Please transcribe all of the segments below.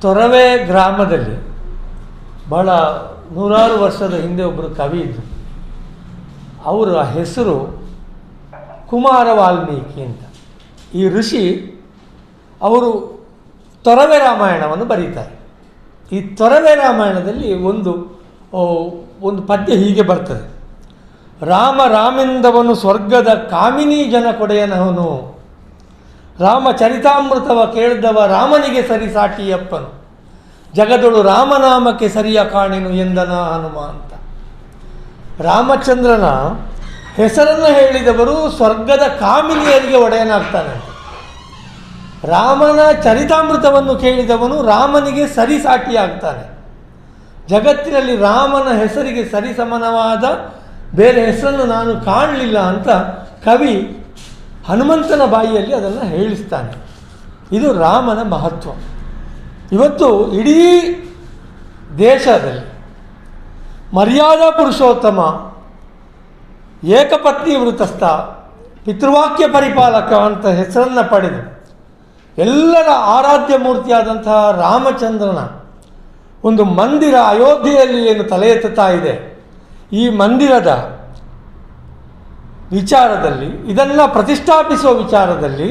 ತೊರವೆ ಗ್ರಾಮದಲ್ಲಿ ಬಹಳ ನೂರಾರು ವರ್ಷದ ಹಿಂದೆ ಒಬ್ಬರು ಕವಿ ಇದ್ದರು ಅವರ ಹೆಸರು ಕುಮಾರ ವಾಲ್ಮೀಕಿ ಅಂತ. ಈ ಋಷಿ ಅವರು ತೊರವೆ ರಾಮಾಯಣವನ್ನು ಬರೀತಾರೆ. ಈ ತೊರವೆ ರಾಮಾಯಣದಲ್ಲಿ ಒಂದು ಒಂದು ಪದ್ಯ ಹೀಗೆ ಬರ್ತದೆ. ರಾಮ ರಾಮೆಂದವನು ಸ್ವರ್ಗದ ಕಾಮಿನಿ ಜನ ಕೊಡೆಯನವನು. ರಾಮ ಚರಿತಾಮೃತವ ಕೇಳಿದವ ರಾಮನಿಗೆ ಸರಿ ಸಾಟಿಯಪ್ಪನು. ಜಗದೊಳು ರಾಮನಾಮಕ್ಕೆ ಸರಿಯ ಕಾಣೆನು ಎಂದನ ಹನುಮ ಅಂತ. ರಾಮಚಂದ್ರನ ಹೆಸರನ್ನು ಹೇಳಿದವರು ಸ್ವರ್ಗದ ಕಾಮಿನಿಯರಿಗೆ ಒಡೆಯನಾಗ್ತಾನೆ. ರಾಮನ ಚರಿತಾಮೃತವನ್ನು ಕೇಳಿದವನು ರಾಮನಿಗೆ ಸರಿಸಾಟಿಯಾಗ್ತಾನೆ ಜಗತ್ತಿನಲ್ಲಿ ರಾಮನ ಹೆಸರಿಗೆ ಸರಿಸಮನವಾದ ಬೇರೆ ಹೆಸರನ್ನು ನಾನು ಕಾಣಲಿಲ್ಲ ಅಂತ ಕವಿ ಹನುಮಂತನ ಬಾಯಿಯಲ್ಲಿ ಅದನ್ನು ಹೇಳಿಸ್ತಾನೆ. ಇದು ರಾಮನ ಮಹತ್ವ. ಇವತ್ತು ಇಡೀ ದೇಶದಲ್ಲಿ ಮರ್ಯಾದಾ ಪುರುಷೋತ್ತಮ, ಏಕಪತ್ನಿ ವೃತಸ್ಥ, ಪಿತೃವಾಕ್ಯ ಪರಿಪಾಲಕ ಅಂತ ಹೆಸರನ್ನು ಪಡೆದು ಎಲ್ಲರ ಆರಾಧ್ಯ ಮೂರ್ತಿಯಾದಂತಹ ರಾಮಚಂದ್ರನ ಒಂದು ಮಂದಿರ ಅಯೋಧ್ಯೆಯಲ್ಲಿ ಏನು ತಲೆ ಎತ್ತುತ್ತಾ ಇದೆ, ಈ ಮಂದಿರದ ವಿಚಾರದಲ್ಲಿ ಇದನ್ನು ಪ್ರತಿಷ್ಠಾಪಿಸುವ ವಿಚಾರದಲ್ಲಿ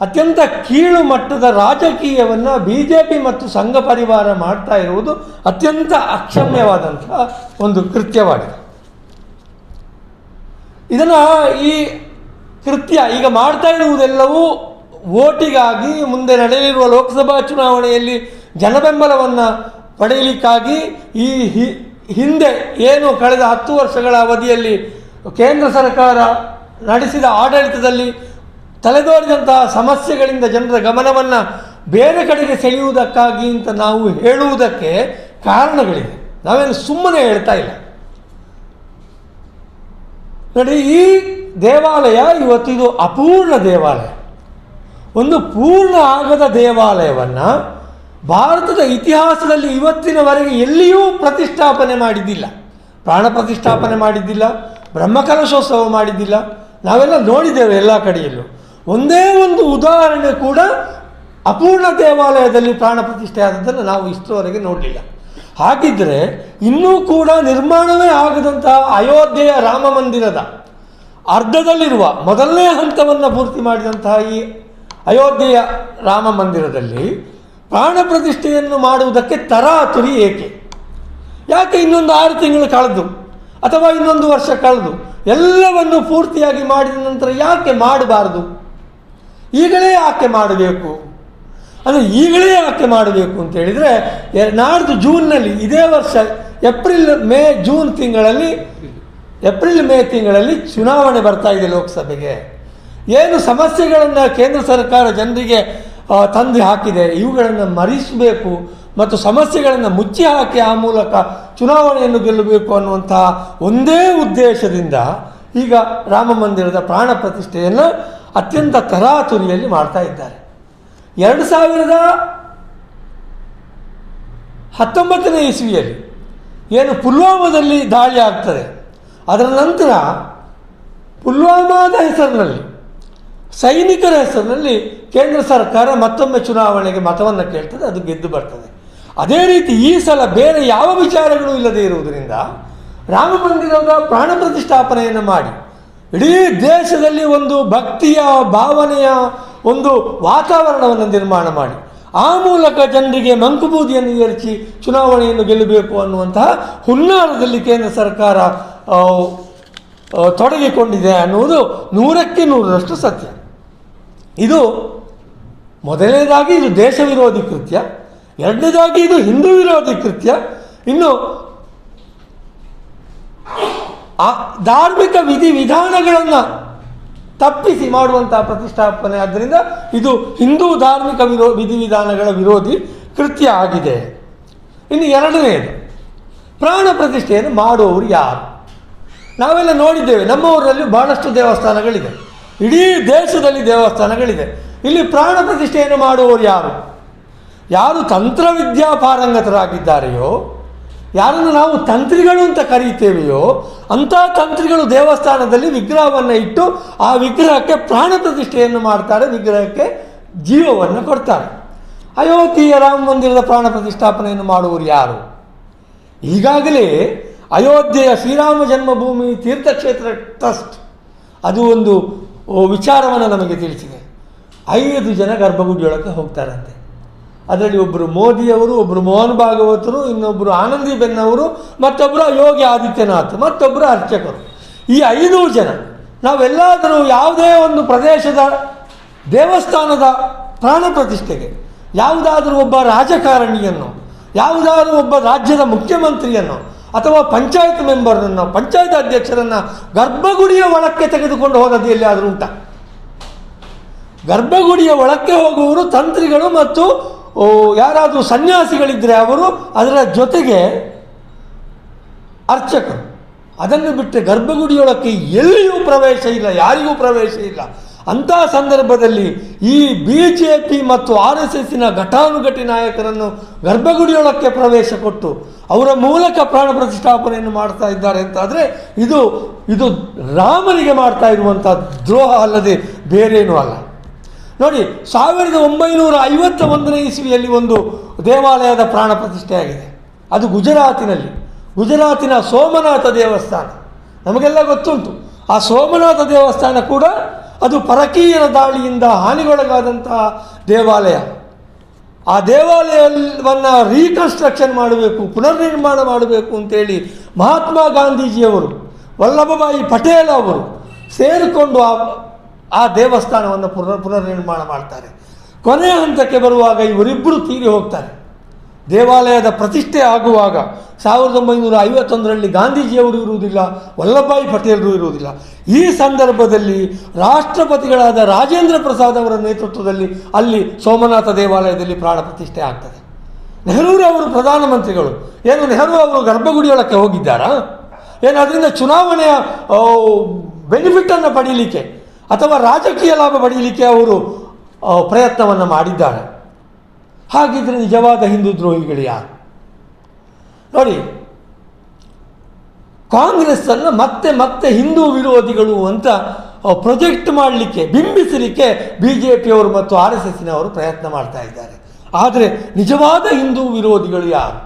ಅತ್ಯಂತ ಕೀಳು ಮಟ್ಟದ ರಾಜಕೀಯವನ್ನು ಬಿ ಜೆ ಪಿ ಮತ್ತು ಸಂಘ ಪರಿವಾರ ಮಾಡ್ತಾ ಇರುವುದು ಅತ್ಯಂತ ಅಕ್ಷಮ್ಯವಾದಂತಹ ಒಂದು ಕೃತ್ಯವಾಗಿದೆ. ಇದನ್ನು ಈ ಕೃತ್ಯ ಈಗ ಮಾಡ್ತಾ ಇರುವುದೆಲ್ಲವೂ ಓಟಿಗಾಗಿ ಮುಂದೆ ನಡೆಯಲಿರುವ ಲೋಕಸಭಾ ಚುನಾವಣೆಯಲ್ಲಿ ಜನಬೆಂಬಲವನ್ನು ಪಡೆಯಲಿಕ್ಕಾಗಿ ಈ ಹಿಂದೆ ಏನು ಕಳೆದ ಹತ್ತು ವರ್ಷಗಳ ಅವಧಿಯಲ್ಲಿ ಕೇಂದ್ರ ಸರ್ಕಾರ ನಡೆಸಿದ ಆಡಳಿತದಲ್ಲಿ ತಲೆದೋರಿದಂತಹ ಸಮಸ್ಯೆಗಳಿಂದ ಜನರ ಗಮನವನ್ನು ಬೇರೆ ಕಡೆಗೆ ಸೆಳೆಯುವುದಕ್ಕಾಗಿ ಅಂತ ನಾವು ಹೇಳುವುದಕ್ಕೆ ಕಾರಣಗಳಿವೆ. ನಾವೇನು ಸುಮ್ಮನೆ ಹೇಳ್ತಾ ಇಲ್ಲ. ನೋಡಿ, ಈ ದೇವಾಲಯ ಇವತ್ತಿದು ಅಪೂರ್ಣ ದೇವಾಲಯ. ಒಂದು ಪೂರ್ಣ ಆಗದ ದೇವಾಲಯವನ್ನು ಭಾರತದ ಇತಿಹಾಸದಲ್ಲಿ ಇವತ್ತಿನವರೆಗೆ ಎಲ್ಲಿಯೂ ಪ್ರತಿಷ್ಠಾಪನೆ ಮಾಡಿದ್ದಿಲ್ಲ. ಪ್ರಾಣ ಪ್ರತಿಷ್ಠಾಪನೆ ಮಾಡಿದ್ದಿಲ್ಲ. ಬ್ರಹ್ಮಕಲಶೋತ್ಸವ ಮಾಡಿದ್ದಿಲ್ಲ. ನಾವೆಲ್ಲ ನೋಡಿದ್ದೇವೆ ಎಲ್ಲ ಕಡೆಯಲ್ಲೂ. ಒಂದೇ ಒಂದು ಉದಾಹರಣೆ ಕೂಡ ಅಪೂರ್ಣ ದೇವಾಲಯದಲ್ಲಿ ಪ್ರಾಣ ಪ್ರತಿಷ್ಠೆ ಆದದ್ದನ್ನು ನಾವು ಇಷ್ಟರವರೆಗೆ ನೋಡಲಿಲ್ಲ. ಹಾಗಿದ್ದರೆ ಇನ್ನೂ ಕೂಡ ನಿರ್ಮಾಣವೇ ಆಗದಂತಹ ಅಯೋಧ್ಯೆಯ ರಾಮ ಮಂದಿರದ ಅರ್ಧದಲ್ಲಿರುವ ಮೊದಲನೇ ಹಂತವನ್ನು ಪೂರ್ತಿ ಮಾಡಿದಂತಹ ಈ ಅಯೋಧ್ಯೆಯ ರಾಮ ಮಂದಿರದಲ್ಲಿ ಪ್ರಾಣ ಪ್ರತಿಷ್ಠೆಯನ್ನು ಮಾಡುವುದಕ್ಕೆ ತರಾತುರಿ ಏಕೆ? ಯಾಕೆ ಇನ್ನೊಂದು ಆರು ತಿಂಗಳು ಕಳೆದು? ಅಥವಾ ಇನ್ನೊಂದು ವರ್ಷ ಕಳೆದು ಎಲ್ಲವನ್ನು ಪೂರ್ತಿಯಾಗಿ ಮಾಡಿದ ನಂತರ ಯಾಕೆ ಮಾಡಬಾರದು? ಈಗಲೇ ಯಾಕೆ ಮಾಡಬೇಕು? ಅಂದರೆ ಈಗಲೇ ಯಾಕೆ ಮಾಡಬೇಕು ಅಂತ ಹೇಳಿದರೆ ನಾಡ್ದು ಜೂನ್ನಲ್ಲಿ ಇದೇ ವರ್ಷ ಏಪ್ರಿಲ್, ಮೇ, ಜೂನ್ ತಿಂಗಳಲ್ಲಿ, ಏಪ್ರಿಲ್, ಮೇ ತಿಂಗಳಲ್ಲಿ ಚುನಾವಣೆ ಬರ್ತಾ ಇದೆ ಲೋಕಸಭೆಗೆ. ಏನು ಸಮಸ್ಯೆಗಳನ್ನು ಕೇಂದ್ರ ಸರ್ಕಾರ ಜನರಿಗೆ ತಂದು ಹಾಕಿದೆ, ಇವುಗಳನ್ನು ಮರಿಸಬೇಕು ಮತ್ತು ಸಮಸ್ಯೆಗಳನ್ನು ಮುಚ್ಚಿ ಹಾಕಿ ಆ ಮೂಲಕ ಚುನಾವಣೆಯನ್ನು ಗೆಲ್ಲಬೇಕು ಅನ್ನುವಂತಹ ಒಂದೇ ಉದ್ದೇಶದಿಂದ ಈಗ ರಾಮ ಮಂದಿರದ ಪ್ರಾಣ ಪ್ರತಿಷ್ಠೆಯನ್ನು ಅತ್ಯಂತ ತರಾತುರಿಯಲ್ಲಿ ಮಾಡ್ತಾ ಇದ್ದಾರೆ. ಎರಡು ಸಾವಿರದ ಹತ್ತೊಂಬತ್ತನೇ ಇಸ್ವಿಯಲ್ಲಿ ಏನು ಪುಲ್ವಾಮಾದಲ್ಲಿ ದಾಳಿ ಆಗ್ತದೆ. ಅದರ ನಂತರ ಪುಲ್ವಾಮಾದ ಹೆಸರಿನಲ್ಲಿ, ಸೈನಿಕರ ಹೆಸರಿನಲ್ಲಿ ಕೇಂದ್ರ ಸರ್ಕಾರ ಮತ್ತೊಮ್ಮೆ ಚುನಾವಣೆಗೆ ಮತವನ್ನು ಕೇಳ್ತದೆ, ಅದು ಗೆದ್ದು ಬರ್ತದೆ. ಅದೇ ರೀತಿ ಈ ಸಲ ಬೇರೆ ಯಾವ ವಿಚಾರಗಳು ಇಲ್ಲದೆ ಇರುವುದರಿಂದ ರಾಮ ಮಂದಿರದ ಪ್ರಾಣ ಪ್ರತಿಷ್ಠಾಪನೆಯನ್ನು ಮಾಡಿ ಇಡೀ ದೇಶದಲ್ಲಿ ಒಂದು ಭಕ್ತಿಯ, ಭಾವನೆಯ ಒಂದು ವಾತಾವರಣವನ್ನು ನಿರ್ಮಾಣ ಮಾಡಿ ಆ ಮೂಲಕ ಜನರಿಗೆ ಮಂಕುಬೂದಿಯನ್ನು ಏರಿಸಿ ಚುನಾವಣೆಯನ್ನು ಗೆಲ್ಲಬೇಕು ಅನ್ನುವಂತಹ ಹುನ್ನಾರದಲ್ಲಿ ಕೇಂದ್ರ ಸರ್ಕಾರ ತೊಡಗಿಕೊಂಡಿದೆ ಅನ್ನುವುದು ನೂರಕ್ಕೆ ನೂರರಷ್ಟು ಸತ್ಯ. ಇದು ಮೊದಲನೇದಾಗಿ ಇದು ದೇಶ ವಿರೋಧಿ ಕೃತ್ಯ. ಎರಡನೇದಾಗಿ ಇದು ಹಿಂದೂ ವಿರೋಧಿ ಕೃತ್ಯ. ಇನ್ನು ಆ ಧಾರ್ಮಿಕ ವಿಧಿ ವಿಧಾನಗಳನ್ನು ತಪ್ಪಿಸಿ ಮಾಡುವಂತಹ ಪ್ರತಿಷ್ಠಾಪನೆ. ಆದ್ದರಿಂದ ಇದು ಹಿಂದೂ ಧಾರ್ಮಿಕ ವಿರೋ ವಿಧಿವಿಧಾನಗಳ ವಿರೋಧಿ ಕೃತ್ಯ ಆಗಿದೆ. ಇನ್ನು ಎರಡನೆಯದು ಪ್ರಾಣ ಪ್ರತಿಷ್ಠೆಯನ್ನು ಮಾಡುವವರು ಯಾರು? ನಾವೆಲ್ಲ ನೋಡಿದ್ದೇವೆ ನಮ್ಮ ಊರಲ್ಲಿ ಬಹಳಷ್ಟು ದೇವಸ್ಥಾನಗಳಿದೆ ಇಡೀ ದೇಶದಲ್ಲಿ ದೇವಸ್ಥಾನಗಳಿದೆ ಇಲ್ಲಿ ಪ್ರಾಣ ಪ್ರತಿಷ್ಠೆಯನ್ನು ಮಾಡುವವರು ಯಾರು? ಯಾರು ತಂತ್ರವಿದ್ಯಾ ಪಾರಂಗತರಾಗಿದ್ದಾರೆಯೋ ಯಾರನ್ನು ನಾವು ತಂತ್ರಿಗಳು ಅಂತ ಕರೀತೇವೆಯೋ, ಅಂಥ ತಂತ್ರಿಗಳು ದೇವಸ್ಥಾನದಲ್ಲಿ ವಿಗ್ರಹವನ್ನು ಇಟ್ಟು ಆ ವಿಗ್ರಹಕ್ಕೆ ಪ್ರಾಣ ಪ್ರತಿಷ್ಠೆಯನ್ನು ಮಾಡ್ತಾರೆ, ವಿಗ್ರಹಕ್ಕೆ ಜೀವವನ್ನು ಕೊಡ್ತಾರೆ. ಅಯೋಧ್ಯೆಯ ರಾಮ ಮಂದಿರದ ಪ್ರಾಣ ಪ್ರತಿಷ್ಠಾಪನೆಯನ್ನು ಮಾಡುವವರು ಯಾರು? ಈಗಾಗಲೇ ಅಯೋಧ್ಯೆಯ ಶ್ರೀರಾಮ ಜನ್ಮಭೂಮಿ ತೀರ್ಥಕ್ಷೇತ್ರ ಟ್ರಸ್ಟ್, ಅದು ಒಂದು ವಿಚಾರವನ್ನು ನಮಗೆ ತಿಳಿಸಿದೆ. ಐದು ಜನ ಗರ್ಭಗುಡಿಯೊಳಗೆ ಹೋಗ್ತಾರಂತೆ. ಅದರಲ್ಲಿ ಒಬ್ಬರು ಮೋದಿಯವರು ಒಬ್ಬರು ಮೋಹನ್ ಭಾಗವತರು ಇನ್ನೊಬ್ಬರು ಆನಂದಿಬೆನ್ ಅವರು ಮತ್ತೊಬ್ಬರು ಯೋಗಿ ಆದಿತ್ಯನಾಥ್ ಮತ್ತೊಬ್ಬರು ಅರ್ಚಕರು. ಈ ಐದು ಜನ, ನಾವೆಲ್ಲಾದರೂ ಯಾವುದೇ ಒಂದು ಪ್ರದೇಶದ ದೇವಸ್ಥಾನದ ಪ್ರಾಣ ಪ್ರತಿಷ್ಠೆಗೆ, ಯಾವುದಾದರೂ ಒಬ್ಬ ರಾಜಕಾರಣಿಯನ್ನು, ಯಾವುದಾದರೂ ಒಬ್ಬ ರಾಜ್ಯದ ಮುಖ್ಯಮಂತ್ರಿಯನ್ನು, ಅಥವಾ ಪಂಚಾಯತ್ ಮೆಂಬರನ್ನು ಪಂಚಾಯತ್ ಅಧ್ಯಕ್ಷರನ್ನು ಗರ್ಭಗುಡಿಯ ಒಳಕ್ಕೆ ತೆಗೆದುಕೊಂಡು ಹೋದದ್ದು ಆದರೂ ಉಂಟ? ಗರ್ಭಗುಡಿಯ ಒಳಕ್ಕೆ ಹೋಗುವವರು ತಂತ್ರಿಗಳು ಮತ್ತು ಯಾರಾದರೂ ಸನ್ಯಾಸಿಗಳಿದ್ದರೆ ಅವರು ಅದರ ಜೊತೆಗೆ ಅರ್ಚಕರು ಅದನ್ನು ಬಿಟ್ಟರೆ ಗರ್ಭಗುಡಿಯೊಳಕ್ಕೆ ಎಲ್ಲಿಯೂ ಪ್ರವೇಶ ಇಲ್ಲ, ಯಾರಿಗೂ ಪ್ರವೇಶ ಇಲ್ಲ. ಅಂಥ ಸಂದರ್ಭದಲ್ಲಿ ಈ ಬಿ ಜೆ ಪಿ ಮತ್ತು ಆರ್ ಎಸ್ ಎಸ್ಸಿನ ಘಟಾನುಘಟಿ ನಾಯಕರನ್ನು ಗರ್ಭಗುಡಿಯೊಳಕ್ಕೆ ಪ್ರವೇಶ ಕೊಟ್ಟು ಅವರ ಮೂಲಕ ಪ್ರಾಣ ಪ್ರತಿಷ್ಠಾಪನೆಯನ್ನು ಮಾಡ್ತಾ ಇದ್ದಾರೆ ಅಂತಾದರೆ ಇದು ಇದು ರಾಮನಿಗೆ ಮಾಡ್ತಾ ಇರುವಂಥ ದ್ರೋಹ ಅಲ್ಲದೆ ಬೇರೇನೂ ಅಲ್ಲ. ನೋಡಿ, ಸಾವಿರದ ಒಂಬೈನೂರ ಐವತ್ತ ಒಂದನೇ ಇಸ್ವಿಯಲ್ಲಿ ಒಂದು ದೇವಾಲಯದ ಪ್ರಾಣ ಪ್ರತಿಷ್ಠೆಯಾಗಿದೆ ಅದು ಗುಜರಾತಿನಲ್ಲಿ. ಗುಜರಾತಿನ ಸೋಮನಾಥ ದೇವಸ್ಥಾನ. ನಮಗೆಲ್ಲ ಗೊತ್ತುಂಟು. ಆ ಸೋಮನಾಥ ದೇವಸ್ಥಾನ ಕೂಡ ಅದು ಪರಕೀಯರ ದಾಳಿಯಿಂದ ಹಾನಿಗೊಳಗಾದಂತಹ ದೇವಾಲಯ. ಆ ದೇವಾಲಯವನ್ನು ರೀಕನ್ಸ್ಟ್ರಕ್ಷನ್ ಮಾಡಬೇಕು, ಪುನರ್ನಿರ್ಮಾಣ ಮಾಡಬೇಕು ಅಂತೇಳಿ ಮಹಾತ್ಮ ಗಾಂಧೀಜಿಯವರು, ವಲ್ಲಭಭಾಯಿ ಪಟೇಲ್ ಅವರು ಸೇರಿಕೊಂಡು ಆ ಆ ದೇವಸ್ಥಾನವನ್ನು ಪುನರ್ ಪುನರ್ನಿರ್ಮಾಣ ಮಾಡ್ತಾರೆ. ಕೊನೆಯ ಹಂತಕ್ಕೆ ಬರುವಾಗ ಇವರಿಬ್ಬರು ತೀರಿ ಹೋಗ್ತಾರೆ. ದೇವಾಲಯದ ಪ್ರತಿಷ್ಠೆ ಆಗುವಾಗ ಸಾವಿರದ ಒಂಬೈನೂರ ಐವತ್ತೊಂದರಲ್ಲಿ ಗಾಂಧೀಜಿಯವರು ಇರುವುದಿಲ್ಲ ವಲ್ಲಭಾಯಿ ಪಟೇಲರು ಇರುವುದಿಲ್ಲ. ಈ ಸಂದರ್ಭದಲ್ಲಿ ರಾಷ್ಟ್ರಪತಿಗಳಾದ ರಾಜೇಂದ್ರ ಪ್ರಸಾದ್ ಅವರ ನೇತೃತ್ವದಲ್ಲಿ ಅಲ್ಲಿ ಸೋಮನಾಥ ದೇವಾಲಯದಲ್ಲಿ ಪ್ರಾಣ ಪ್ರತಿಷ್ಠೆ ಆಗ್ತದೆ. ನೆಹರೂರವರು ಪ್ರಧಾನಮಂತ್ರಿಗಳು. ಏನು ನೆಹರು ಅವರು ಗರ್ಭಗುಡಿಯೊಳಕ್ಕೆ ಹೋಗಿದ್ದಾರಾ? ಏನು ಅದರಿಂದ ಚುನಾವಣೆಯ ಬೆನಿಫಿಟನ್ನು ಪಡೀಲಿಕ್ಕೆ ಅಥವಾ ರಾಜಕೀಯ ಲಾಭ ಪಡೀಲಿಕ್ಕೆ ಅವರು ಪ್ರಯತ್ನವನ್ನು ಮಾಡಿದ್ದಾರೆ. ಹಾಗಿದ್ರೆ ನಿಜವಾದ ಹಿಂದೂ ದ್ರೋಹಿಗಳು ಯಾರು? ನೋಡಿ, ಕಾಂಗ್ರೆಸ್ಸನ್ನು ಮತ್ತೆ ಮತ್ತೆ ಹಿಂದೂ ವಿರೋಧಿಗಳು ಅಂತ ಪ್ರೊಜೆಕ್ಟ್ ಮಾಡಲಿಕ್ಕೆ, ಬಿಂಬಿಸಲಿಕ್ಕೆ ಬಿ ಜೆ ಪಿಯವರು ಮತ್ತು ಆರ್ ಎಸ್ ಎಸ್ನವರು ಪ್ರಯತ್ನ ಮಾಡ್ತಾ ಇದ್ದಾರೆ. ಆದರೆ ನಿಜವಾದ ಹಿಂದೂ ವಿರೋಧಿಗಳು ಯಾರು?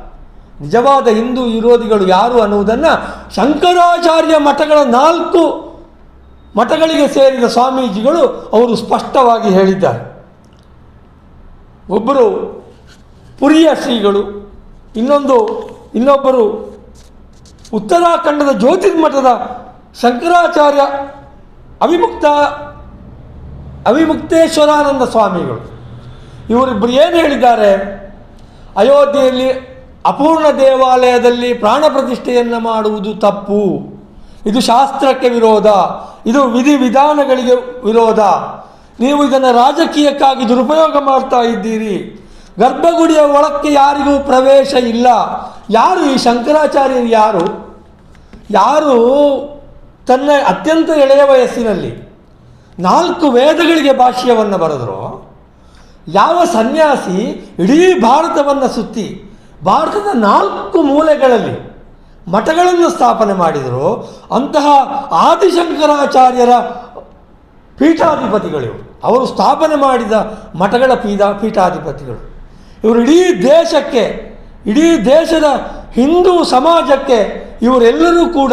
ನಿಜವಾದ ಹಿಂದೂ ವಿರೋಧಿಗಳು ಯಾರು ಅನ್ನುವುದನ್ನು ಶಂಕರಾಚಾರ್ಯ ಮಠಗಳ ನಾಲ್ಕು ಮಠಗಳಿಗೆ ಸೇರಿದ ಸ್ವಾಮೀಜಿಗಳು ಅವರು ಸ್ಪಷ್ಟವಾಗಿ ಹೇಳಿದ್ದಾರೆ. ಒಬ್ಬರು ಪುರಿಯ ಶ್ರೀಗಳು, ಇನ್ನೊಂದು, ಇನ್ನೊಬ್ಬರು ಉತ್ತರಾಖಂಡದ ಜ್ಯೋತಿರ್ಮಠದ ಶಂಕರಾಚಾರ್ಯ ಅವಿಮುಕ್ತ, ಅವಿಮುಕ್ತೇಶ್ವರಾನಂದ ಸ್ವಾಮಿಗಳು. ಇವರಿಬ್ಬರು ಏನು ಹೇಳಿದ್ದಾರೆ? ಅಯೋಧ್ಯೆಯಲ್ಲಿ ಅಪೂರ್ಣ ದೇವಾಲಯದಲ್ಲಿ ಪ್ರಾಣ ಪ್ರತಿಷ್ಠೆಯನ್ನು ಮಾಡುವುದು ತಪ್ಪು. ಇದು ಶಾಸ್ತ್ರಕ್ಕೆ ವಿರೋಧ. ಇದು ವಿಧಿ ವಿಧಾನಗಳಿಗೆ ವಿರೋಧ. ನೀವು ಇದನ್ನು ರಾಜಕೀಯಕ್ಕಾಗಿ ದುರುಪಯೋಗ ಮಾಡ್ತಾ ಇದ್ದೀರಿ. ಗರ್ಭಗುಡಿಯ ಒಳಕ್ಕೆ ಯಾರಿಗೂ ಪ್ರವೇಶ ಇಲ್ಲ. ಯಾರು ಈ ಶಂಕರಾಚಾರ್ಯರು ಯಾರು? ಯಾರು ತನ್ನ ಅತ್ಯಂತ ಎಳೆಯ ವಯಸ್ಸಿನಲ್ಲಿ ನಾಲ್ಕು ವೇದಗಳಿಗೆ ಭಾಷ್ಯವನ್ನು ಬರೆದರು. ಯಾವ ಸನ್ಯಾಸಿ ಇಡೀ ಭಾರತವನ್ನು ಸುತ್ತಿ, ಭಾರತದ ನಾಲ್ಕು ಮೂಲೆಗಳಲ್ಲಿ ಮಠಗಳನ್ನು ಸ್ಥಾಪನೆ ಮಾಡಿದರು. ಅಂತಹ ಆದಿಶಂಕರಾಚಾರ್ಯರ ಪೀಠಾಧಿಪತಿಗಳು. ಅವರು ಸ್ಥಾಪನೆ ಮಾಡಿದ ಮಠಗಳ ಪೀಠ, ಪೀಠಾಧಿಪತಿಗಳು. ಇವರು ಇಡೀ ದೇಶಕ್ಕೆ, ಇಡೀ ದೇಶದ ಹಿಂದೂ ಸಮಾಜಕ್ಕೆ ಇವರೆಲ್ಲರೂ ಕೂಡ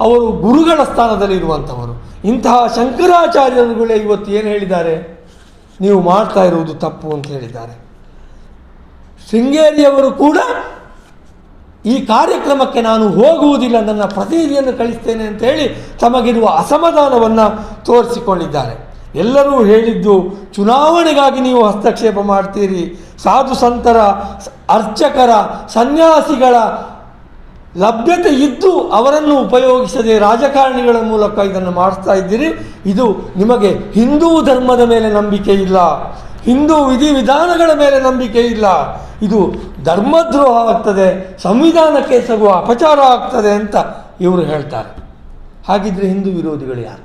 ಅವರು ಗುರುಗಳ ಸ್ಥಾನದಲ್ಲಿ ಇರುವಂಥವರು. ಇಂತಹ ಶಂಕರಾಚಾರ್ಯರುಗಳೇ ಇವತ್ತು ಏನು ಹೇಳಿದ್ದಾರೆ? ನೀವು ಮಾಡ್ತಾ ಇರುವುದು ತಪ್ಪು ಅಂತ ಹೇಳಿದ್ದಾರೆ. ಶೃಂಗೇರಿಯವರು ಕೂಡ ಈ ಕಾರ್ಯಕ್ರಮಕ್ಕೆ ನಾನು ಹೋಗುವುದಿಲ್ಲ, ನನ್ನ ಪ್ರತಿನಿಧಿಯನ್ನು ಕಳಿಸ್ತೇನೆ ಅಂತ ಹೇಳಿ ತಮಗಿರುವ ಅಸಮಾಧಾನವನ್ನು ತೋರಿಸಿಕೊಂಡಿದ್ದಾರೆ. ಎಲ್ಲರೂ ಹೇಳಿದ್ದು, ಚುನಾವಣೆಗಾಗಿ ನೀವು ಹಸ್ತಕ್ಷೇಪ ಮಾಡ್ತೀರಿ. ಸಾಧು ಸಂತರ, ಅರ್ಚಕರ, ಸನ್ಯಾಸಿಗಳ ಲಭ್ಯತೆ ಇದ್ದು ಅವರನ್ನು ಉಪಯೋಗಿಸದೆ ರಾಜಕಾರಣಿಗಳ ಮೂಲಕ ಇದನ್ನು ಮಾಡಿಸ್ತಾ ಇದ್ದೀರಿ. ಇದು ನಿಮಗೆ ಹಿಂದೂ ಧರ್ಮದ ಮೇಲೆ ನಂಬಿಕೆ ಇಲ್ಲ. ಹಿಂದೂ ವಿಧಿವಿಧಾನಗಳ ಮೇಲೆ ನಂಬಿಕೆ ಇಲ್ಲ. ಇದು ಧರ್ಮದ್ರೋಹ ಆಗ್ತದೆ ಸಂವಿಧಾನಕ್ಕೆ ಎಸಗುವ ಅಪಚಾರ ಆಗ್ತದೆ ಅಂತ ಇವರು ಹೇಳ್ತಾರೆ. ಹಾಗಿದ್ರೆ ಹಿಂದೂ ವಿರೋಧಿಗಳು ಯಾರು?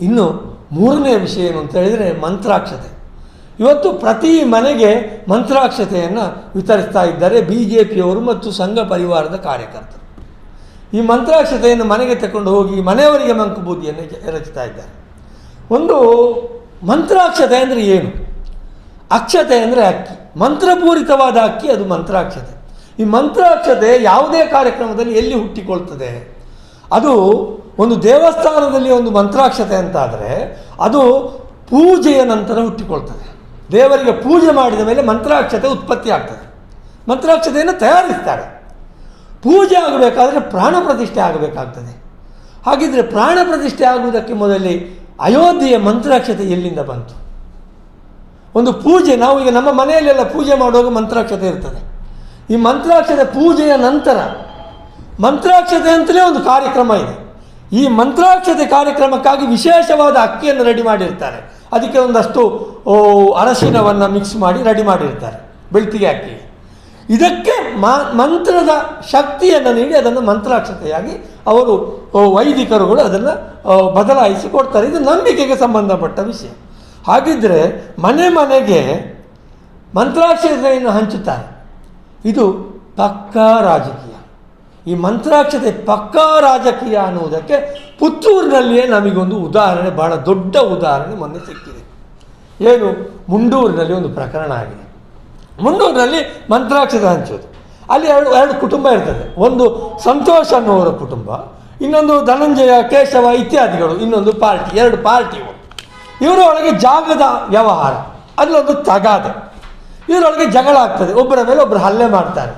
ಇನ್ನು ಮೂರನೇ ವಿಷಯ ಏನು ಅಂತ ಹೇಳಿದರೆ ಮಂತ್ರಾಕ್ಷತೆ. ಇವತ್ತು ಪ್ರತಿ ಮನೆಗೆ ಮಂತ್ರಾಕ್ಷತೆಯನ್ನು ವಿತರಿಸ್ತಾ ಇದ್ದಾರೆ ಬಿ ಜೆ ಪಿಯವರು ಮತ್ತು ಸಂಘ ಪರಿವಾರದ ಕಾರ್ಯಕರ್ತರು. ಈ ಮಂತ್ರಾಕ್ಷತೆಯನ್ನು ಮನೆಗೆ ತಗೊಂಡು ಹೋಗಿ ಮನೆಯವರಿಗೆ ಮಂಕುಬೂದಿಯನ್ನು ರಚಿಸ್ತಾ ಇದ್ದಾರೆ. ಒಂದು ಮಂತ್ರಾಕ್ಷತೆ ಅಂದರೆ ಏನು? ಅಕ್ಷತೆ ಅಂದರೆ ಅಕ್ಕಿ. ಮಂತ್ರಪೂರಿತವಾದ ಅಕ್ಕಿ, ಅದು ಮಂತ್ರಾಕ್ಷತೆ. ಈ ಮಂತ್ರಾಕ್ಷತೆ ಯಾವುದೇ ಕಾರ್ಯಕ್ರಮದಲ್ಲಿ ಎಲ್ಲಿ ಹುಟ್ಟಿಕೊಳ್ತದೆ? ಅದು ಒಂದು ದೇವಸ್ಥಾನದಲ್ಲಿ ಒಂದು ಮಂತ್ರಾಕ್ಷತೆ ಅಂತಾದರೆ ಅದು ಪೂಜೆಯ ನಂತರ ಹುಟ್ಟಿಕೊಳ್ತದೆ. ದೇವರಿಗೆ ಪೂಜೆ ಮಾಡಿದ ಮೇಲೆ ಮಂತ್ರಾಕ್ಷತೆ ಉತ್ಪತ್ತಿ ಆಗ್ತದೆ. ಮಂತ್ರಾಕ್ಷತೆಯನ್ನು ತಯಾರಿಸ್ತಾರೆ. ಪೂಜೆ ಆಗಬೇಕಾದ್ರೆ ಪ್ರಾಣ ಪ್ರತಿಷ್ಠೆ ಆಗಬೇಕಾಗ್ತದೆ. ಹಾಗಿದ್ರೆ ಪ್ರಾಣ ಪ್ರತಿಷ್ಠೆ ಆಗುವುದಕ್ಕೆ ಮೊದಲೇ ಅಯೋಧ್ಯೆಯ ಮಂತ್ರಾಕ್ಷತೆ ಎಲ್ಲಿಂದ ಬಂತು? ಒಂದು ಪೂಜೆ, ನಾವು ಈಗ ನಮ್ಮ ಮನೆಯಲ್ಲೆಲ್ಲ ಪೂಜೆ ಮಾಡುವಾಗ ಮಂತ್ರಾಕ್ಷತೆ ಇರ್ತದೆ. ಈ ಮಂತ್ರಾಕ್ಷತೆ ಪೂಜೆಯ ನಂತರ ಮಂತ್ರಾಕ್ಷತೆ ಅಂತಲೇ ಒಂದು ಕಾರ್ಯಕ್ರಮ ಇದೆ. ಈ ಮಂತ್ರಾಕ್ಷತೆ ಕಾರ್ಯಕ್ರಮಕ್ಕಾಗಿ ವಿಶೇಷವಾದ ಅಕ್ಕಿಯನ್ನು ರೆಡಿ ಮಾಡಿರ್ತಾರೆ. ಅದಕ್ಕೆ ಒಂದಷ್ಟು ಅರಶಿನವನ್ನು ಮಿಕ್ಸ್ ಮಾಡಿ ರೆಡಿ ಮಾಡಿರ್ತಾರೆ, ಬೆಳ್ತಿಗೆ ಅಕ್ಕಿ. ಇದಕ್ಕೆ ಮಂತ್ರದ ಶಕ್ತಿಯನ್ನು ನೀಡಿ ಅದನ್ನು ಮಂತ್ರಾಕ್ಷತೆಯಾಗಿ ಅವರು ವೈದಿಕರುಗಳು ಅದನ್ನು ಬದಲಾಯಿಸಿ ಕೊಡ್ತಾರೆ. ಇದು ನಂಬಿಕೆಗೆ ಸಂಬಂಧಪಟ್ಟ ವಿಷಯ. ಹಾಗಿದ್ದರೆ ಮನೆ ಮನೆಗೆ ಮಂತ್ರಾಕ್ಷತೆಯನ್ನು ಹಂಚುತ್ತಾರೆ. ಇದು ಪಕ್ಕಾ ರಾಜಕೀಯ. ಈ ಮಂತ್ರಾಕ್ಷತೆ ಪಕ್ಕಾ ರಾಜಕೀಯ ಅನ್ನುವುದಕ್ಕೆ ಪುತ್ತೂರಿನಲ್ಲಿಯೇ ನಮಗೊಂದು ಉದಾಹರಣೆ, ಬಹಳ ದೊಡ್ಡ ಉದಾಹರಣೆ ಮೊನ್ನೆ ಸಿಕ್ಕಿದೆ. ಏನು? ಮುಂಡೂರಿನಲ್ಲಿ ಒಂದು ಪ್ರಕರಣ ಆಗಿದೆ. ಮುಂಡೂರಿನಲ್ಲಿ ಮಂತ್ರಾಕ್ಷತೆ ಹಂಚೋದು ಅಲ್ಲಿ ಎರಡು ಎರಡು ಕುಟುಂಬ ಇರ್ತದೆ. ಒಂದು ಸಂತೋಷ್ ಅನ್ನುವರ ಕುಟುಂಬ, ಇನ್ನೊಂದು ಧನಂಜಯ, ಕೇಶವ ಇತ್ಯಾದಿಗಳು, ಇನ್ನೊಂದು ಪಾರ್ಟಿ, ಎರಡು ಪಾರ್ಟಿ ಇವು. ಇವರ ಒಳಗೆ ಜಾಗದ ವ್ಯವಹಾರ ಅಲ್ಲೊಂದು ತಗಾದೆ. ಇವರೊಳಗೆ ಜಗಳ ಆಗ್ತದೆ. ಒಬ್ಬರ ಮೇಲೆ ಒಬ್ಬರು ಹಲ್ಲೆ ಮಾಡ್ತಾರೆ.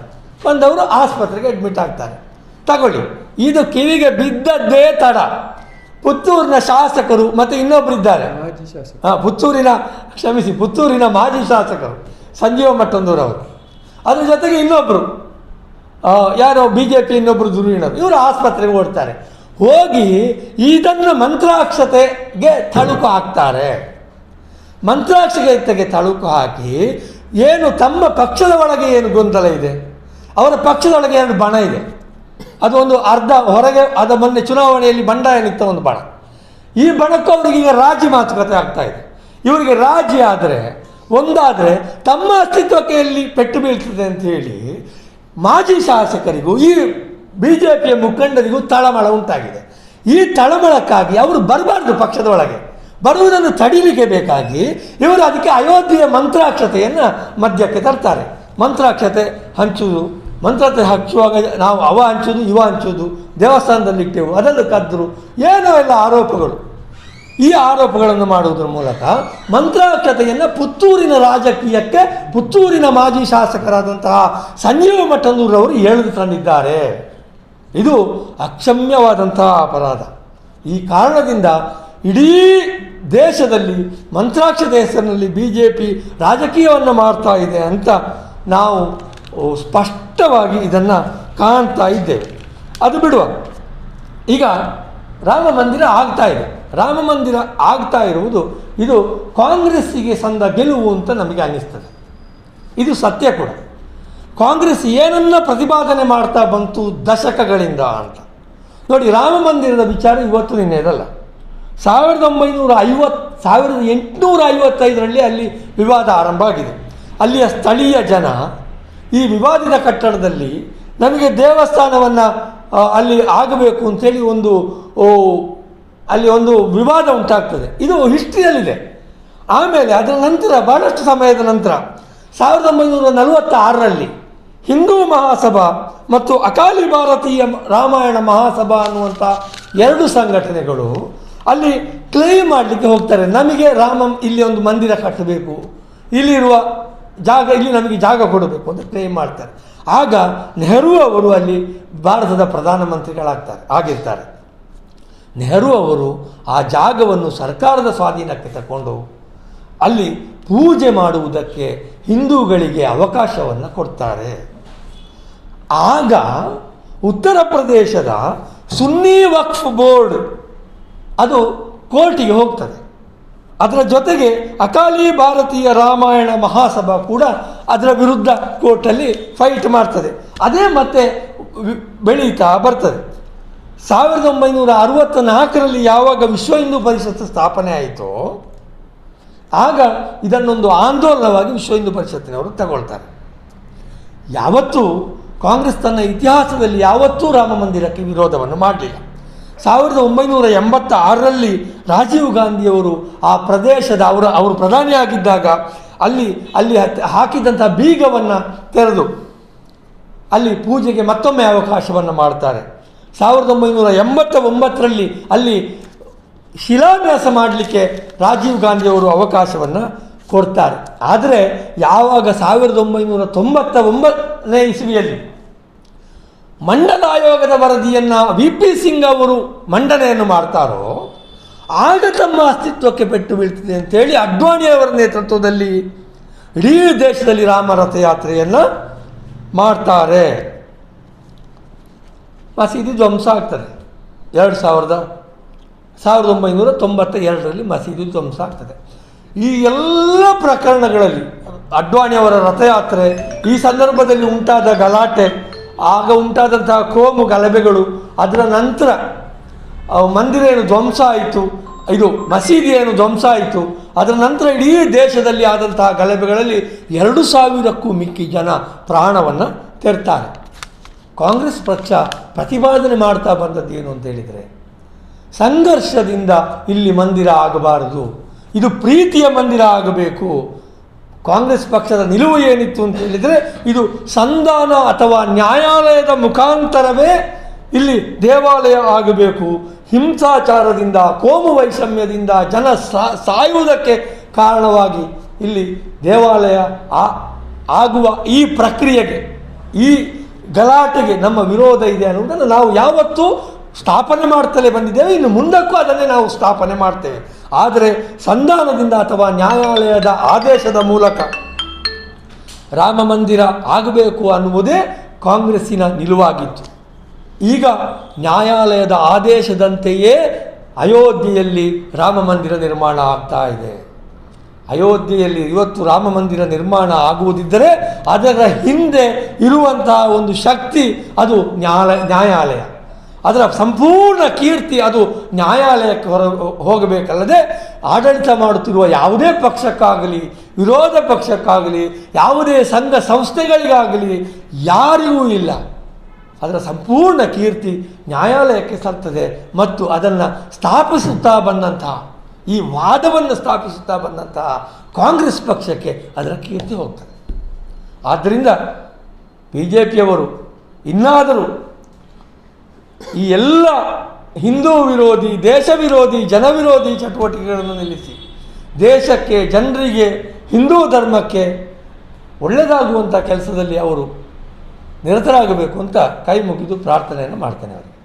ಬಂದವರು ಆಸ್ಪತ್ರೆಗೆ ಅಡ್ಮಿಟ್ ಆಗ್ತಾರೆ. ತಗೊಳ್ಳಿ. ಇದು ಕಿವಿಗೆ ಬಿದ್ದದ್ದೇ ತಡ. ಪುತ್ತೂರಿನ ಶಾಸಕರು ಮತ್ತು ಇನ್ನೊಬ್ಬರು ಇದ್ದಾರೆ. ಮಾಜಿ ಶಾಸಕ ಹಾಂ ಪುತ್ತೂರಿನ ಕ್ಷಮಿಸಿ ಪುತ್ತೂರಿನ ಮಾಜಿ ಶಾಸಕರು ಸಂಜೀವ ಅವರು. ಅದ್ರ ಜೊತೆಗೆ ಇನ್ನೊಬ್ಬರು ಯಾರೋ ಬಿ ಜೆ ಪಿ ಇನ್ನೊಬ್ಬರು ಧುರೀಣರು ಇವರು ಆಸ್ಪತ್ರೆಗೆ ಓಡ್ತಾರೆ. ಹೋಗಿ ಇದನ್ನು ಮಂತ್ರಾಕ್ಷತೆಗೆ ತಳುಕು ಹಾಕ್ತಾರೆ. ಮಂತ್ರಾಕ್ಷತೆಗೆ ತಳುಕು ಹಾಕಿ ಏನು ತಮ್ಮ ಪಕ್ಷದ ಒಳಗೆ ಏನು ಗೊಂದಲ ಇದೆ? ಅವರ ಪಕ್ಷದೊಳಗೆ ಎರಡು ಬಣ ಇದೆ. ಅದು ಒಂದು ಅರ್ಧ ಹೊರಗೆ, ಅದ ಮೊನ್ನೆ ಚುನಾವಣೆಯಲ್ಲಿ ಬಂಡಾಯ ನಿಂತ ಒಂದು ಬಣ. ಈ ಬಣಕ್ಕೂ ಅವರಿಗೆ ಈಗ ರಾಜಿ ಮಾತುಕತೆ ಆಗ್ತಾ ಇದೆ. ಇವರಿಗೆ ರಾಜಿ ಆದರೆ, ಒಂದಾದರೆ ತಮ್ಮ ಅಸ್ತಿತ್ವಕ್ಕೆ ಎಲ್ಲಿ ಪೆಟ್ಟು ಬೀಳ್ತದೆ ಅಂತ ಹೇಳಿ ಮಾಜಿ ಶಾಸಕರಿಗೂ ಈ ಬಿ ಜೆ ಪಿಯ ಮುಖಂಡರಿಗೂ ತಳಮಳ ಉಂಟಾಗಿದೆ. ಈ ತಳಮಳಕ್ಕಾಗಿ ಅವರು ಬರಬಾರ್ದು ಪಕ್ಷದ ಒಳಗೆ. ಬರುವುದನ್ನು ತಡೀಲಿಕ್ಕೆ ಬೇಕಾಗಿ ಇವರು ಅದಕ್ಕೆ ಅಯೋಧ್ಯೆಯ ಮಂತ್ರಾಕ್ಷತೆಯನ್ನು ಮಧ್ಯಕ್ಕೆ ತರ್ತಾರೆ. ಮಂತ್ರಾಕ್ಷತೆ ಹಂಚುವುದು. ಮಂತ್ರತೆ ಹಚ್ಚುವಾಗ ನಾವು ಅವ ಹಂಚುವುದು, ಇವ ಹಂಚುವುದು, ದೇವಸ್ಥಾನದಲ್ಲಿ ಇಟ್ಟೆವು ಅದನ್ನು ಕದ್ದರು. ಏನೋ ಎಲ್ಲ ಆರೋಪಗಳು. ಈ ಆರೋಪಗಳನ್ನು ಮಾಡುವುದರ ಮೂಲಕ ಮಂತ್ರಾಕ್ಷತೆಯನ್ನು ಪುತ್ತೂರಿನ ರಾಜಕೀಯಕ್ಕೆ ಪುತ್ತೂರಿನ ಮಾಜಿ ಶಾಸಕರಾದಂತಹ ಸಂಜೀವ ಮಠಂದೂರವರು ಎಳೆದು ತಂದಿದ್ದಾರೆ. ಇದು ಅಕ್ಷಮ್ಯವಾದಂತಹ ಅಪರಾಧ. ಈ ಕಾರಣದಿಂದ ಇಡೀ ದೇಶದಲ್ಲಿ, ಮಂತ್ರಾಕ್ಷ ಹೆಸರಿನಲ್ಲಿ ಬಿ ಜೆ ಪಿ ರಾಜಕೀಯವನ್ನು ಮಾಡ್ತಾ ಇದೆ ಅಂತ ನಾವು ಸ್ಪಷ್ಟವಾಗಿ ಇದನ್ನು ಕಾಣ್ತಾ ಇದ್ದೇವೆ. ಅದು ಬಿಡುವ. ಈಗ ರಾಮ ಮಂದಿರ ಆಗ್ತಾ ಇದೆ. ರಾಮ ಮಂದಿರ ಆಗ್ತಾ ಇರುವುದು, ಇದು ಕಾಂಗ್ರೆಸ್ಸಿಗೆ ಸಂದ ಗೆಲುವು ಅಂತ ನಮಗೆ ಅನ್ನಿಸ್ತದೆ. ಇದು ಸತ್ಯ ಕೂಡ. ಕಾಂಗ್ರೆಸ್ ಏನನ್ನ ಪ್ರತಿಪಾದನೆ ಮಾಡ್ತಾ ಬಂತು ದಶಕಗಳಿಂದ ಅಂತ. ನೋಡಿ, ರಾಮ ಮಂದಿರದ ವಿಚಾರ ಇವತ್ತು ನಿನ್ನೆದಲ್ಲ ಸಾವಿರದ ಒಂಬೈನೂರ ಐವತ್ತು ಸಾವಿರದ ಎಂಟುನೂರ ಐವತ್ತೈದರಲ್ಲಿ ಅಲ್ಲಿ ವಿವಾದ ಆರಂಭ ಆಗಿದೆ. ಅಲ್ಲಿಯ ಸ್ಥಳೀಯ ಜನ ಈ ವಿವಾದಿತ ಕಟ್ಟಡದಲ್ಲಿ ನಮಗೆ ದೇವಸ್ಥಾನವನ್ನು ಅಲ್ಲಿ ಆಗಬೇಕು ಅಂತೇಳಿ ಒಂದು ಅಲ್ಲಿ ಒಂದು ವಿವಾದ ಉಂಟಾಗ್ತದೆ. ಇದು ಹಿಸ್ಟ್ರಿಯಲ್ಲಿದೆ. ಆಮೇಲೆ ಅದರ ನಂತರ, ಬಹಳಷ್ಟು ಸಮಯದ ನಂತರ, ಸಾವಿರದ ಒಂಬೈನೂರ ನಲವತ್ತಾರರಲ್ಲಿ ಹಿಂದೂ ಮಹಾಸಭಾ ಮತ್ತು ಅಕಾಲಿ ಭಾರತೀಯ ರಾಮಾಯಣ ಮಹಾಸಭಾ ಅನ್ನುವಂಥ ಎರಡು ಸಂಘಟನೆಗಳು ಅಲ್ಲಿ ಕ್ಲೇಮ್ ಮಾಡಲಿಕ್ಕೆ ಹೋಗ್ತಾರೆ. ನಮಗೆ ರಾಮ ಇಲ್ಲಿ ಒಂದು ಮಂದಿರ ಕಟ್ಟಬೇಕು. ಇಲ್ಲಿರುವ ಜಾಗ, ಇಲ್ಲಿ ನಮಗೆ ಜಾಗ ಕೊಡಬೇಕು ಅಂತ ಕ್ಲೇಮ್ ಮಾಡ್ತಾರೆ. ಆಗ ನೆಹರು ಅವರು ಅಲ್ಲಿ ಭಾರತದ ಪ್ರಧಾನಮಂತ್ರಿಗಳಾಗ್ತಾರೆ, ಆಗಿರ್ತಾರೆ. ನೆಹರು ಅವರು ಆ ಜಾಗವನ್ನು ಸರ್ಕಾರದ ಸ್ವಾಧೀನಕ್ಕೆ ತಗೊಂಡು ಅಲ್ಲಿ ಪೂಜೆ ಮಾಡುವುದಕ್ಕೆ ಹಿಂದೂಗಳಿಗೆ ಅವಕಾಶವನ್ನು ಕೊಡ್ತಾರೆ. ಆಗ ಉತ್ತರ ಪ್ರದೇಶದ ಸುನ್ನಿ ವಕ್ಫ್ ಬೋರ್ಡ್ ಅದು ಕೋರ್ಟಿಗೆ ಹೋಗ್ತದೆ. ಅದರ ಜೊತೆಗೆ ಅಕಾಲಿ ಭಾರತೀಯ ರಾಮಾಯಣ ಮಹಾಸಭಾ ಕೂಡ ಅದರ ವಿರುದ್ಧ ಕೋರ್ಟಲ್ಲಿ ಫೈಟ್ ಮಾಡ್ತದೆ. ಅದೇ ಮತ್ತೆ ಬೆಳೀತಾ ಬರ್ತದೆ. ಸಾವಿರದ ಒಂಬೈನೂರ ಅರವತ್ತ ನಾಲ್ಕರಲ್ಲಿ ಯಾವಾಗ ವಿಶ್ವ ಹಿಂದೂ ಪರಿಷತ್ ಸ್ಥಾಪನೆ ಆಯಿತೋ, ಆಗ ಇದನ್ನೊಂದು ಆಂದೋಲನವಾಗಿ ವಿಶ್ವ ಹಿಂದೂ ಪರಿಷತ್ತಿನವರು ತಗೊಳ್ತಾರೆ. ಯಾವತ್ತೂ ಕಾಂಗ್ರೆಸ್ ತನ್ನ ಇತಿಹಾಸದಲ್ಲಿ ಯಾವತ್ತೂ ರಾಮ ಮಂದಿರಕ್ಕೆ ವಿರೋಧವನ್ನು ಮಾಡಲಿಲ್ಲ. ಸಾವಿರದ ಒಂಬೈನೂರ ಎಂಬತ್ತ ಆರರಲ್ಲಿ ರಾಜೀವ್ ಗಾಂಧಿಯವರು ಆ ಪ್ರದೇಶದ ಅವರ, ಅವರು ಪ್ರಧಾನಿಯಾಗಿದ್ದಾಗ ಅಲ್ಲಿ ಅಲ್ಲಿ ಹಾಕಿದಂಥ ಬೀಗವನ್ನು ತೆರೆದು ಅಲ್ಲಿ ಪೂಜೆಗೆ ಮತ್ತೊಮ್ಮೆ ಅವಕಾಶವನ್ನು ಮಾಡ್ತಾರೆ. ಸಾವಿರದ ಒಂಬೈನೂರ ಎಂಬತ್ತ ಒಂಬತ್ತರಲ್ಲಿ ಅಲ್ಲಿ ಶಿಲಾನ್ಯಾಸ ಮಾಡಲಿಕ್ಕೆ ರಾಜೀವ್ ಗಾಂಧಿಯವರು ಅವಕಾಶವನ್ನು ಕೊಡ್ತಾರೆ. ಆದರೆ ಯಾವಾಗ ಸಾವಿರದ ಒಂಬೈನೂರ ತೊಂಬತ್ತ ಒಂಬತ್ತನೇ ಇಸವಿಯಲ್ಲಿ ಮಂಡಲ ಆಯೋಗದ ವರದಿಯನ್ನು ವಿ ಪಿ ಸಿಂಗ್ ಅವರು ಮಂಡನೆಯನ್ನು ಮಾಡ್ತಾರೋ, ಆಗ ತಮ್ಮ ಅಸ್ತಿತ್ವಕ್ಕೆ ಪೆಟ್ಟು ಬೀಳ್ತಿದೆ ಅಂತೇಳಿ ಅಡ್ವಾಣಿಯವರ ನೇತೃತ್ವದಲ್ಲಿ ಇಡೀ ದೇಶದಲ್ಲಿ ರಾಮ ರಥಯಾತ್ರೆಯನ್ನು ಮಾಡ್ತಾರೆ. ಮಸೀದಿ ಧ್ವಂಸ ಆಗ್ತದೆ. ಎರಡು ಸಾವಿರದ ಸಾವಿರದ ಒಂಬೈನೂರ ತೊಂಬತ್ತ ಎರಡರಲ್ಲಿ ಮಸೀದಿ ಧ್ವಂಸ ಆಗ್ತದೆ. ಈ ಎಲ್ಲ ಪ್ರಕರಣಗಳಲ್ಲಿ ಅಡ್ವಾಣಿಯವರ ರಥಯಾತ್ರೆ ಈ ಸಂದರ್ಭದಲ್ಲಿ ಉಂಟಾದ ಗಲಾಟೆ, ಆಗ ಉಂಟಾದಂತಹ ಕೋಮು ಗಲಭೆಗಳು, ಅದರ ನಂತರ ಮಂದಿರ ಏನು ಧ್ವಂಸ ಆಯಿತು, ಇದು ಮಸೀದಿ ಏನು ಧ್ವಂಸ ಆಯಿತು, ಅದರ ನಂತರ ಇಡೀ ದೇಶದಲ್ಲಿ ಆದಂತಹ ಗಲಭೆಗಳಲ್ಲಿ ಎರಡು ಸಾವಿರಕ್ಕೂ ಮಿಕ್ಕಿ ಜನ ಪ್ರಾಣವನ್ನು ತೆರ್ತಾರೆ. ಕಾಂಗ್ರೆಸ್ ಪಕ್ಷ ಪ್ರತಿಪಾದನೆ ಮಾಡ್ತಾ ಬಂದದ್ದು ಏನು ಅಂತ ಹೇಳಿದರೆ, ಸಂಘರ್ಷದಿಂದ ಇಲ್ಲಿ ಮಂದಿರ ಆಗಬಾರದು, ಇದು ಪ್ರೀತಿಯ ಮಂದಿರ ಆಗಬೇಕು ಕಾಂಗ್ರೆಸ್ ಪಕ್ಷದ ನಿಲುವು ಏನಿತ್ತು ಅಂತ ಹೇಳಿದರೆ, ಇದು ಸಂಧಾನ ಅಥವಾ ನ್ಯಾಯಾಲಯದ ಮುಖಾಂತರವೇ ಇಲ್ಲಿ ದೇವಾಲಯ ಆಗಬೇಕು. ಹಿಂಸಾಚಾರದಿಂದ, ಕೋಮು ವೈಷಮ್ಯದಿಂದ ಜನ ಸಾಯುವುದಕ್ಕೆ ಕಾರಣವಾಗಿ ಇಲ್ಲಿ ದೇವಾಲಯ ಆಗುವ ಈ ಪ್ರಕ್ರಿಯೆಗೆ, ಈ ಗಲಾಟೆಗೆ ನಮ್ಮ ವಿರೋಧ ಇದೆ ಅನ್ನೋದನ್ನು ನಾವು ಯಾವತ್ತೂ ಸ್ಥಾಪನೆ ಮಾಡ್ತಲೇ ಬಂದಿದ್ದೇವೆ. ಇನ್ನು ಮುಂದಕ್ಕೂ ಅದನ್ನೇ ನಾವು ಸ್ಥಾಪನೆ ಮಾಡ್ತೇವೆ. ಆದರೆ ಸಂಧಾನದಿಂದ ಅಥವಾ ನ್ಯಾಯಾಲಯದ ಆದೇಶದ ಮೂಲಕ ರಾಮ ಮಂದಿರ ಆಗಬೇಕು ಅನ್ನುವುದೇ ಕಾಂಗ್ರೆಸ್ಸಿನ ನಿಲುವಾಗಿತ್ತು. ಈಗ ನ್ಯಾಯಾಲಯದ ಆದೇಶದಂತೆಯೇ ಅಯೋಧ್ಯೆಯಲ್ಲಿ ರಾಮ ಮಂದಿರ ನಿರ್ಮಾಣ ಆಗ್ತಾ ಇದೆ. ಅಯೋಧ್ಯೆಯಲ್ಲಿ ಇವತ್ತು ರಾಮ ಮಂದಿರ ನಿರ್ಮಾಣ ಆಗುವುದಿದ್ದರೆ ಅದರ ಹಿಂದೆ ಇರುವಂತಹ ಒಂದು ಶಕ್ತಿ ಅದು ನ್ಯಾಯಾಲಯ ನ್ಯಾಯಾಲಯ. ಅದರ ಸಂಪೂರ್ಣ ಕೀರ್ತಿ ಅದು ನ್ಯಾಯಾಲಯಕ್ಕೆ ಹೊರ ಹೋಗಬೇಕಲ್ಲದೆ ಆಡಳಿತ ಮಾಡುತ್ತಿರುವ ಯಾವುದೇ ಪಕ್ಷಕ್ಕಾಗಲಿ, ವಿರೋಧ ಪಕ್ಷಕ್ಕಾಗಲಿ, ಯಾವುದೇ ಸಂಘ ಸಂಸ್ಥೆಗಳಿಗಾಗಲಿ ಯಾರಿಗೂ ಇಲ್ಲ. ಅದರ ಸಂಪೂರ್ಣ ಕೀರ್ತಿ ನ್ಯಾಯಾಲಯಕ್ಕೆ ಸಲ್ತದೆ ಮತ್ತು ಅದನ್ನು ಸ್ಥಾಪಿಸುತ್ತಾ ಬಂದಂತಹ, ಈ ವಾದವನ್ನು ಸ್ಥಾಪಿಸುತ್ತಾ ಬಂದಂತಹ ಕಾಂಗ್ರೆಸ್ ಪಕ್ಷಕ್ಕೆ ಅದರ ಕೀರ್ತಿ ಹೋಗ್ತದೆ. ಆದ್ದರಿಂದ ಬಿ ಜೆ ಪಿಯವರು ಇನ್ನಾದರೂ ಈ ಎಲ್ಲ ಹಿಂದೂ ವಿರೋಧಿ, ದೇಶ ವಿರೋಧಿ, ಜನ ವಿರೋಧಿ ಚಟುವಟಿಕೆಗಳನ್ನು ನಿಲ್ಲಿಸಿ. ದೇಶಕ್ಕೆ, ಜನರಿಗೆ, ಹಿಂದೂ ಧರ್ಮಕ್ಕೆ ಒಳ್ಳೆಯದಾಗುವಂಥ ಕೆಲಸದಲ್ಲಿ ಅವರು ನಿರತರಾಗಬೇಕು ಅಂತ ಕೈ ಮುಗಿದು ಪ್ರಾರ್ಥನೆಯನ್ನು ಮಾಡ್ತೇನೆ ಅವರಿಗೆ.